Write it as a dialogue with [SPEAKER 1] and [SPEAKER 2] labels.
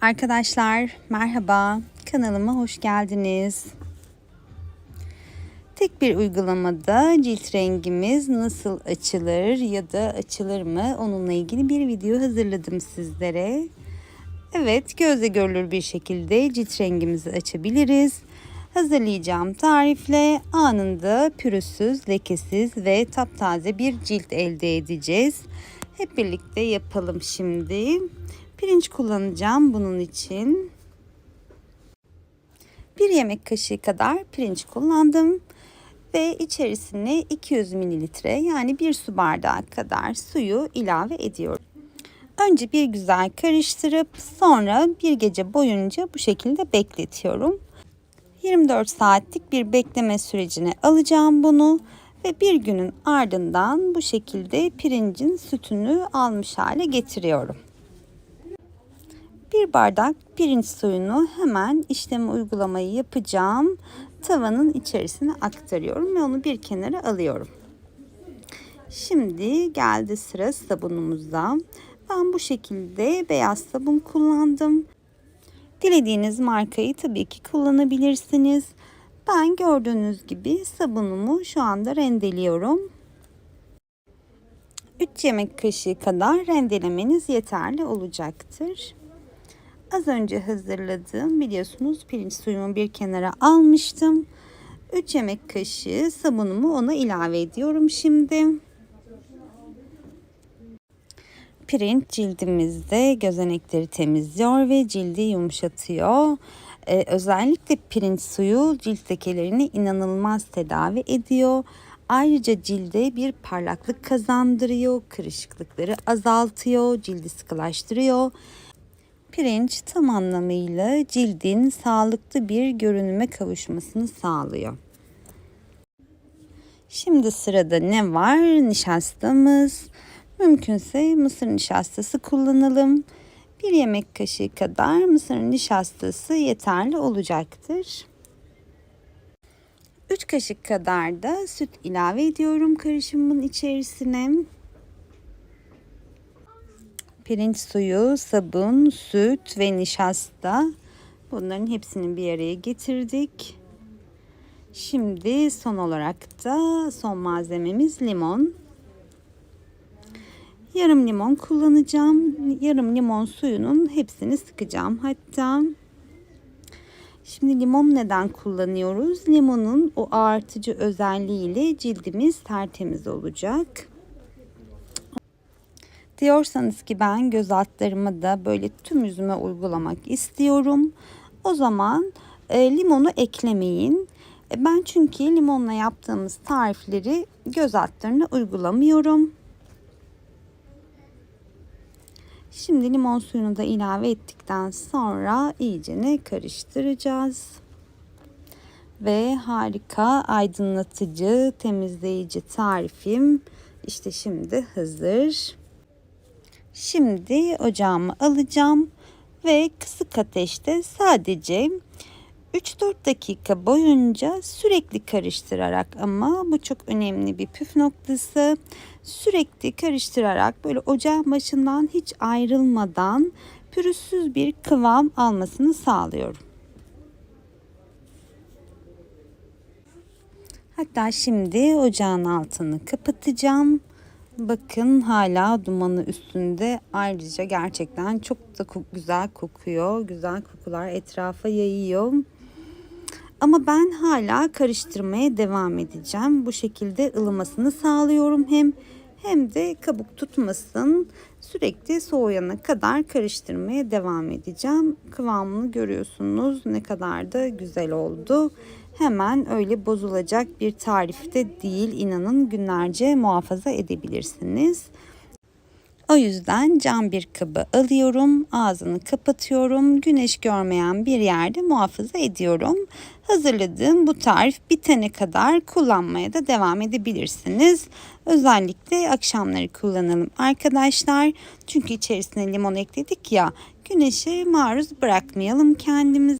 [SPEAKER 1] Arkadaşlar merhaba kanalıma hoş geldiniz. Tek bir uygulamada cilt rengimiz nasıl açılır ya da açılır mı onunla ilgili bir video hazırladım sizlere. Evet gözle görülür bir şekilde cilt rengimizi açabiliriz. Hazırlayacağım tarifle anında pürüzsüz, lekesiz ve taptaze bir cilt elde edeceğiz. Hep birlikte yapalım şimdi. Pirinç kullanacağım bunun için. Bir yemek kaşığı kadar pirinç kullandım ve içerisine 200 mililitre yani bir su bardağı kadar suyu ilave ediyorum. Önce bir güzel karıştırıp sonra bir gece boyunca bu şekilde bekletiyorum. 24 saatlik bir bekleme sürecine alacağım bunu ve bir günün ardından bu şekilde pirincin sütünü almış hale getiriyorum. Bir bardak pirinç suyunu hemen işlemi uygulamayı yapacağım. Tavanın içerisine aktarıyorum ve onu bir kenara alıyorum. Şimdi geldi sıra sabunumuzda. Ben bu şekilde beyaz sabun kullandım. Dilediğiniz markayı tabii ki kullanabilirsiniz. Ben gördüğünüz gibi sabunumu şu anda rendeliyorum. 3 yemek kaşığı kadar rendelemeniz yeterli olacaktır. Az önce hazırladığım biliyorsunuz pirinç suyumu bir kenara almıştım. 3 yemek kaşığı sabunumu ona ilave ediyorum şimdi. Pirinç cildimizde gözenekleri temizliyor ve cildi yumuşatıyor. Ee, özellikle pirinç suyu cilt lekelerini inanılmaz tedavi ediyor. Ayrıca cilde bir parlaklık kazandırıyor, kırışıklıkları azaltıyor, cildi sıkılaştırıyor. Pirinç tam anlamıyla cildin sağlıklı bir görünüme kavuşmasını sağlıyor. Şimdi sırada ne var? Nişastamız. Mümkünse mısır nişastası kullanalım. Bir yemek kaşığı kadar mısır nişastası yeterli olacaktır. 3 kaşık kadar da süt ilave ediyorum karışımın içerisine. Pirinç suyu, sabun, süt ve nişasta. Bunların hepsini bir araya getirdik. Şimdi son olarak da son malzememiz limon. Yarım limon kullanacağım. Yarım limon suyunun hepsini sıkacağım hatta. Şimdi limon neden kullanıyoruz? Limonun o artıcı özelliğiyle cildimiz tertemiz olacak. Diyorsanız ki ben göz altlarıma da böyle tüm yüzüme uygulamak istiyorum. O zaman e, limonu eklemeyin. E, ben çünkü limonla yaptığımız tarifleri göz altlarına uygulamıyorum. Şimdi limon suyunu da ilave ettikten sonra iyicene karıştıracağız. Ve harika aydınlatıcı, temizleyici tarifim işte şimdi hazır. Şimdi ocağımı alacağım ve kısık ateşte sadece 3-4 dakika boyunca sürekli karıştırarak ama bu çok önemli bir püf noktası. Sürekli karıştırarak böyle ocağın başından hiç ayrılmadan pürüzsüz bir kıvam almasını sağlıyorum. Hatta şimdi ocağın altını kapatacağım. Bakın hala dumanı üstünde. Ayrıca gerçekten çok da güzel kokuyor. Güzel kokular etrafa yayıyor. Ama ben hala karıştırmaya devam edeceğim. Bu şekilde ılımasını sağlıyorum hem hem de kabuk tutmasın. Sürekli soğuyana kadar karıştırmaya devam edeceğim. Kıvamını görüyorsunuz ne kadar da güzel oldu. Hemen öyle bozulacak bir tarifte değil inanın günlerce muhafaza edebilirsiniz. O yüzden cam bir kabı alıyorum, ağzını kapatıyorum, güneş görmeyen bir yerde muhafaza ediyorum. Hazırladığım bu tarif bitene kadar kullanmaya da devam edebilirsiniz. Özellikle akşamları kullanalım arkadaşlar. Çünkü içerisine limon ekledik ya, güneşe maruz bırakmayalım kendimizi.